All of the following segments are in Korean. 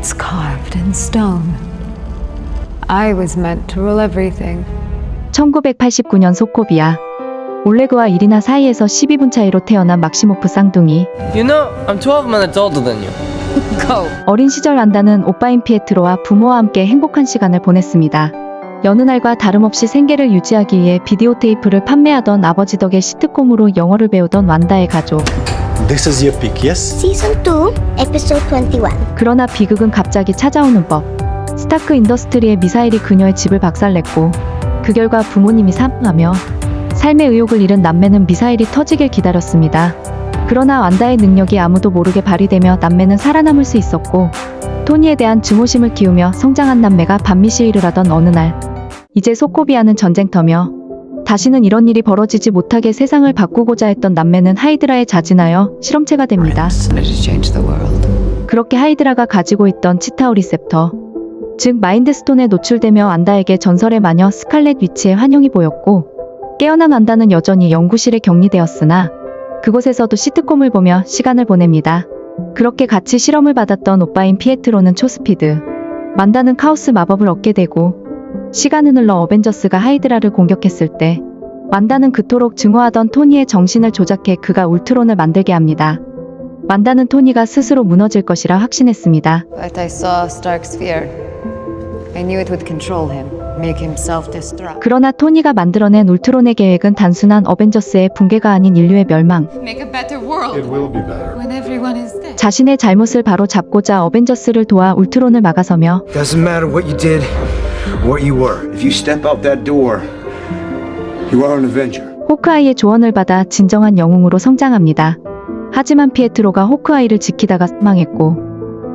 It's carved in stone. I was meant to rule everything. 1989년 소코비아. 올레그와 이리나 사이에서 12분 차이로 태어난 막시모프 쌍둥이. You know, I'm 12 minutes older than you. Go. 어린 시절 안다는 오빠인 피에트로와 부모와 함께 행복한 시간을 보냈습니다. 여느 날과 다름없이 생계를 유지하기 위해 비디오 테이프를 판매하던 아버지 덕에 시트콤으로 영어를 배우던 완다의 가족. This is your peak, yes? Season 2, Episode 21. 그러나 비극은 갑자기 찾아오는 법. 스타크 인더스트리의 미사일이 그녀의 집을 박살냈고 그 결과 부모님이 사망하며 삶의 의욕을 잃은 남매는 미사일이 터지길 기다렸습니다. 그러나 완다의 능력이 아무도 모르게 발휘되며 남매는 살아남을 수 있었고 토니에 대한 증오심을 키우며 성장한 남매가 반미 시위를 하던 어느 날 이제 소코비아는 전쟁터며 다시는 이런 일이 벌어지지 못하게 세상을 바꾸고자 했던 남매는 하이드라에 자진하여 실험체가 됩니다. 그렇게 하이드라가 가지고 있던 치타우 리셉터, 즉 마인드스톤에 노출되며 안다에게 전설의 마녀 스칼렛 위치의 환영이 보였고 깨어난 안다는 여전히 연구실에 격리되었으나 그곳에서도 시트콤을 보며 시간을 보냅니다. 그렇게 같이 실험을 받았던 오빠인 피에트로는 초스피드, 만다는 카오스 마법을 얻게 되고 시간은 흘러 어벤져스가 하이드라를 공격했을 때 만다는 그토록 증오하던 토니의 정신을 조작해 그가 울트론을 만들게 합니다. 만다는 토니가 스스로 무너질 것이라 확신했습니다. But I saw Stark's fear. I knew it would control him, make him self-destruct. 그러나 토니가 만들어낸 울트론의 계획은 단순한 어벤져스의 붕괴가 아닌 인류의 멸망, Make a better world will be better. when everyone is dead. 자신의 잘못을 바로 잡고자 어벤져스를 도와 울트론을 막아서며 Doesn't matter what you did, what you were. If you step out that door, you are an Avenger. 호크아이의 조언을 받아 진정한 영웅으로 성장합니다. 하지만 피에트로가 호크아이를 지키다가 사망했고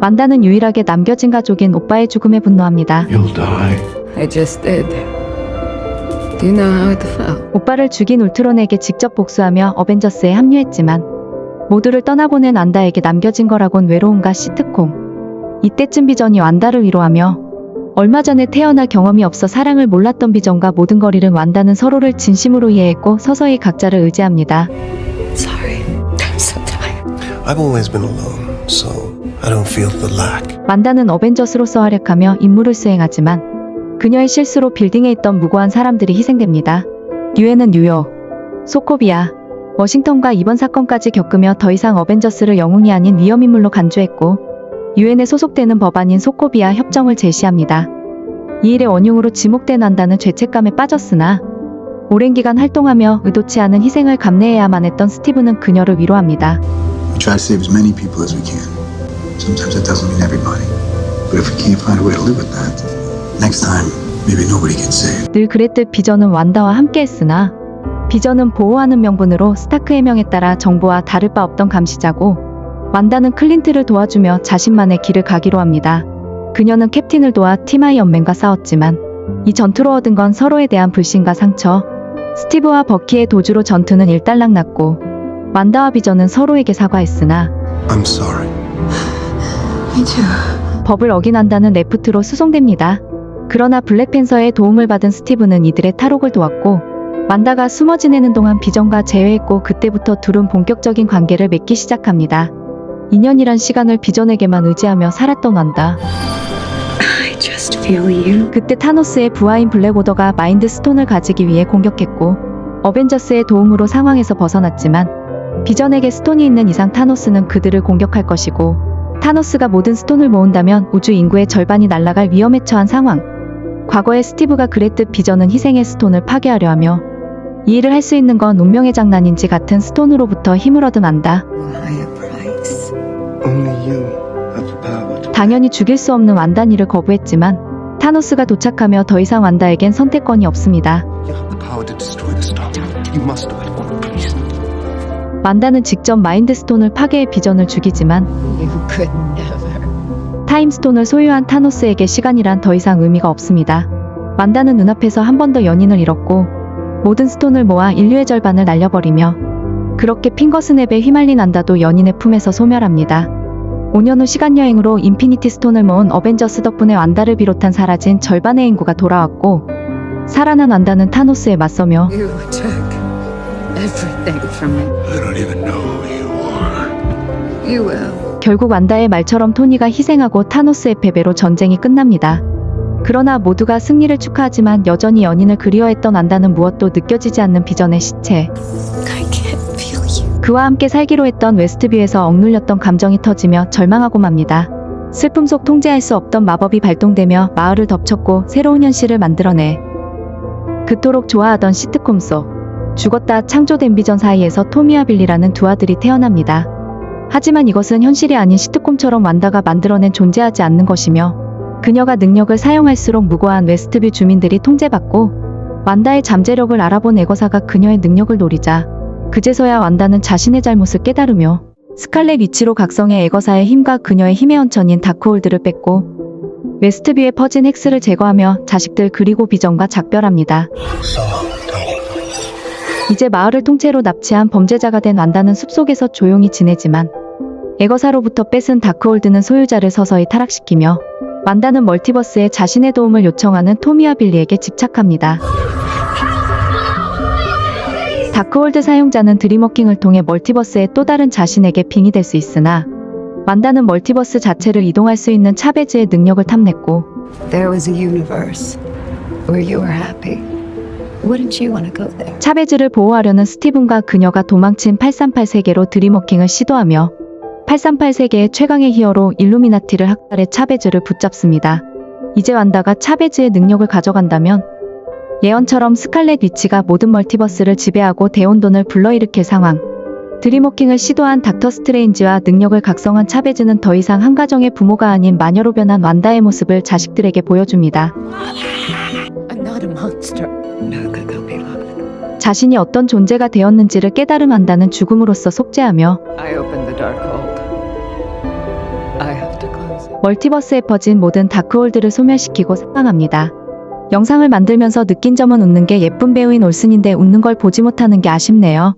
만다는 유일하게 남겨진 가족인 오빠의 죽음에 분노합니다. You'll die. I just did. Do you know how it felt? 오빠를 죽인 울트론에게 직접 복수하며 어벤져스에 합류했지만 모두를 떠나보낸 안다에게 남겨진 거라곤 외로움과 시트콤. 이때쯤 비전이 완다를 위로하며 얼마 전에 태어나 경험이 없어 사랑을 몰랐던 비전과 모든 걸 잃은 완다는 서로를 진심으로 이해했고 서서히 각자를 의지합니다. Sorry. I'm so tired. I've always been alone, so I don't feel the lack. 완다는 어벤져스로서 활약하며 임무를 수행하지만 그녀의 실수로 빌딩에 있던 무고한 사람들이 희생됩니다. 유엔은 뉴욕, 소코비아, 워싱턴과 이번 사건까지 겪으며 더 이상 어벤져스를 영웅이 아닌 위험인물로 간주했고 유엔에 소속되는 법안인 소코비아 협정을 제시합니다. 이 일의 원흉으로 지목된 안다는 죄책감에 빠졌으나 오랜 기간 활동하며 의도치 않은 희생을 감내해야만 했던 스티브는 그녀를 위로합니다. We try to save as many people as we can. Sometimes that doesn't mean everybody. But if we can't find a way to live with that, next time, maybe nobody gets saved. 늘 그랬듯 비전은 완다와 함께했으나 비전은 보호하는 명분으로 스타크 해명에 따라 정보와 다를 바 없던 감시자고 완다는 클린트를 도와주며 자신만의 길을 가기로 합니다. 그녀는 캡틴을 도와 팀아이언맨과 싸웠지만 이 전투로 얻은 건 서로에 대한 불신과 상처. 스티브와 버키의 도주로 전투는 일단락 났고 완다와 비전은 서로에게 사과했으나 I'm sorry. 법을 어긴한다는 레프트로 수송됩니다. 그러나 블랙팬서의 도움을 받은 스티브는 이들의 탈옥을 도왔고 만다가 숨어 지내는 동안 비전과 재회했고 그때부터 둘은 본격적인 관계를 맺기 시작합니다. 2년이란 시간을 비전에게만 의지하며 살았던 you. 그때 타노스의 부하인 블랙오더가 마인드 스톤을 가지기 위해 공격했고 어벤져스의 도움으로 상황에서 벗어났지만 비전에게 스톤이 있는 이상 타노스는 그들을 공격할 것이고 타노스가 모든 스톤을 모은다면 우주 인구의 절반이 날아갈 위험에 처한 상황. 과거에 스티브가 그랬듯 비전은 희생의 스톤을 파괴하려 하며 이 일을 할 수 있는 건 운명의 장난인지 같은 스톤으로부터 힘을 얻은 안다. 당연히 죽일 수 없는 완단이를 거부했지만 타노스가 도착하며 더 이상 완다에겐 선택권이 없습니다. You have the power to destroy the star. You must do it, please. 만다는 직접 마인드 스톤을 파괴해 비전을 죽이지만 You could never. 타임스톤을 소유한 타노스에게 시간이란 더 이상 의미가 없습니다. 만다는 눈앞에서 한 번 더 연인을 잃었고 모든 스톤을 모아 인류의 절반을 날려버리며 그렇게 핑거스냅에 휘말린 안다도 연인의 품에서 소멸합니다. 5년 후 시간여행으로 인피니티 스톤을 모은 어벤져스 덕분에 완다를 비롯한 사라진 절반의 인구가 돌아왔고 살아난 완다는 타노스에 맞서며. 결국 완다의 말처럼 토니가 희생하고 타노스의 패배로 전쟁이 끝납니다. 그러나 모두가 승리를 축하하지만 여전히 연인을 그리워했던 완다는 무엇도 느껴지지 않는 비전의 시체. 그와 함께 살기로 했던 웨스트뷰에서 억눌렸던 감정이 터지며 절망하고 맙니다. 슬픔 속 통제할 수 없던 마법이 발동되며 마을을 덮쳤고 새로운 현실을 만들어내. 그토록 좋아하던 시트콤 속 죽었다 창조된 비전 사이에서 토미와 빌리라는 두 아들이 태어납니다. 하지만 이것은 현실이 아닌 시트콤처럼 완다가 만들어낸 존재하지 않는 것이며 그녀가 능력을 사용할수록 무고한 웨스트뷰 주민들이 통제받고 완다의 잠재력을 알아본 에거사가 그녀의 능력을 노리자 그제서야 완다는 자신의 잘못을 깨달으며 스칼렛 위치로 각성해 에거사의 힘과 그녀의 힘의 원천인 다크홀드를 뺏고 웨스트뷰에 퍼진 헥스를 제거하며 자식들 그리고 비전과 작별합니다. 이제 마을을 통째로 납치한 범죄자가 된 완다는 숲속에서 조용히 지내지만 에거사로부터 뺏은 다크홀드는 소유자를 서서히 타락시키며 완다는 멀티버스에 자신의 도움을 요청하는 토미와 빌리에게 집착합니다. 다크홀드 사용자는 드림워킹을 통해 멀티버스의 또 다른 자신에게 빙이 될 수 있으나 완다는 멀티버스 자체를 이동할 수 있는 차베즈의 능력을 탐냈고? 차베즈를 보호하려는 스티븐과 그녀가 도망친 838 세계로 드림워킹을 시도하며 838 세계의 최강의 히어로 일루미나티를 학살해 차베즈를 붙잡습니다. 이제 완다가 차베즈의 능력을 가져간다면 예언처럼 스칼렛 위치가 모든 멀티버스를 지배하고 대혼돈을 불러일으킬 상황. 드림워킹을 시도한 닥터 스트레인지와 능력을 각성한 차베즈는 더 이상 한 가정의 부모가 아닌 마녀로 변한 완다의 모습을 자식들에게 보여줍니다. 자신이 어떤 존재가 되었는지를 깨달음 한다는 죽음으로써 속죄하며. 멀티버스에 퍼진 모든 다크홀드를 소멸시키고 사망합니다. 영상을 만들면서 느낀 점은 웃는 게 예쁜 배우인 올슨인데 웃는 걸 보지 못하는 게 아쉽네요.